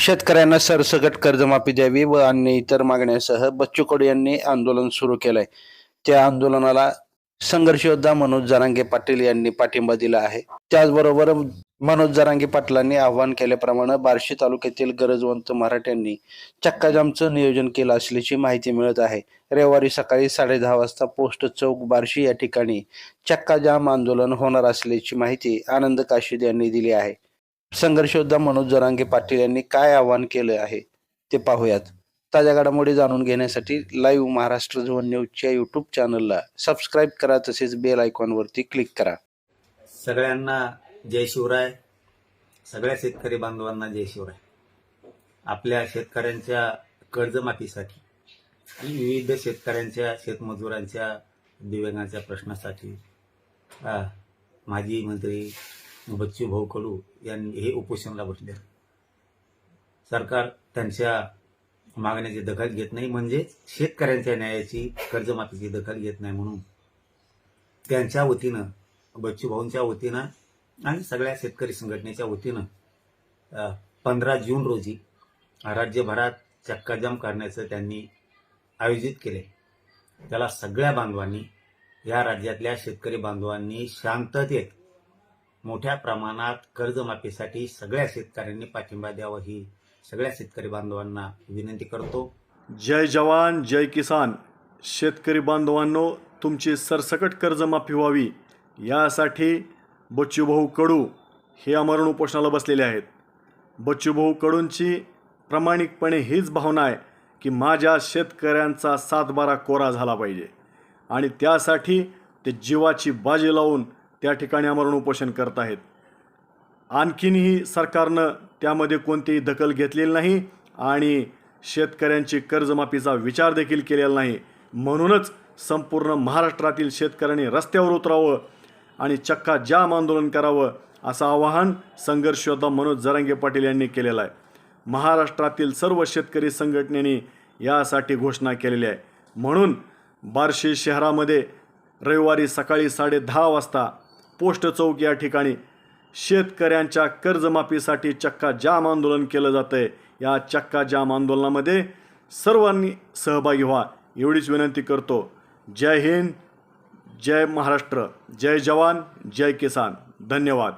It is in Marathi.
शेतकऱ्यांना सरसकट कर्जमाफी द्यावी व अन्य इतर मागण्यासह बच्चू कडू यांनी आंदोलन सुरू केलंय. त्या आंदोलनाला संघर्ष योद्धा मनोज जरांगे पाटील यांनी पाठिंबा दिला आहे. त्याचबरोबर मनोज जरांगे पाटलांनी आवाहन केल्याप्रमाणे बार्शी तालुक्यातील गरजवंत मराठ्यांनी चक्काजामचं नियोजन केलं असल्याची माहिती मिळत आहे. रविवारी सकाळी साडेदहा वाजता पोस्ट चौक बार्शी या ठिकाणी चक्काजाम आंदोलन होणार असल्याची माहिती आनंद काशीद यांनी दिली आहे. संघर्षोद्धा मनोज जरांगे पाटील यांनी काय आवाहन केलं आहे ते पाहूयात. ताज्या घडामोडी जाणून घेण्यासाठी लाईव्ह महाराष्ट्र झोन न्यूजच्या युट्यूब चॅनलला सबस्क्राईब करा तसेच बेल आयकॉनवरती क्लिक करा. सगळ्यांना जय शिवराय. सगळ्या शेतकरी बांधवांना जय शिवराय. आपल्या शेतकऱ्यांच्या कर्जमाफीसाठी आणि विविध शेतकऱ्यांच्या शेतमजुरांच्या दिव्यांगांच्या प्रश्नासाठी माजी मंत्री बच्चू भाऊ कडू यांनी हे उपोषणला बसले. सरकार त्यांच्या मागण्याची दखल घेत नाही म्हणजे शेतकऱ्यांच्या न्यायाची कर्जमाफीची दखल घेत नाही म्हणून त्यांच्या वतीनं बच्चू भाऊंच्या वतीनं आणि सगळ्या शेतकरी संघटनेच्या वतीनं पंधरा जून रोजी राज्यभरात चक्काजाम करण्याचं त्यांनी आयोजित केले त्याला सगळ्या बांधवांनी या राज्यातल्या शेतकरी बांधवांनी शांततेत मोठ्या प्रमाणात कर्जमाफीसाठी सगळ्या शेतकऱ्यांनी पाठिंबा द्यावा ही सगळ्या शेतकरी बांधवांना विनंती करतो. जय जवान जय किसान. शेतकरी बांधवांनो तुमची सरसकट कर्जमाफी व्हावी यासाठी बच्चूभाऊ कडू हे अमरण उपोषणाला बसलेले आहेत. बच्चूभाऊ कडूंची प्रामाणिकपणे हीच भावना आहे की माझ्या शेतकऱ्यांचा सातबारा कोरा झाला पाहिजे आणि त्यासाठी ते जीवाची बाजी लावून त्या ठिकाणी अमरण उपोषण करत आहेत. आणखीनही सरकारनं त्यामध्ये कोणतीही दखल घेतलेली नाही आणि शेतकऱ्यांची कर्जमाफीचा विचार देखील केलेला नाही. म्हणूनच संपूर्ण महाराष्ट्रातील शेतकऱ्यांनी रस्त्यावर उतरावं आणि चक्का जाम आंदोलन करावं असं आवाहन संघर्ष योद्धा मनोज जरांगे पाटील यांनी केलेलं आहे. महाराष्ट्रातील सर्व शेतकरी संघटनेने यासाठी घोषणा केलेली आहे. म्हणून बार्शी शहरामध्ये रविवारी सकाळी साडे दहा वाजता पोस्ट चौक या ठिकाणी शेतकऱ्यांच्या कर्जमाफीसाठी चक्का जाम आंदोलन केलं जातं आहे या चक्का जाम आंदोलनामध्ये सर्वांनी सहभागी व्हा एवढीच विनंती करतो. जय हिंद जय महाराष्ट्र जय जवान जय किसान. धन्यवाद.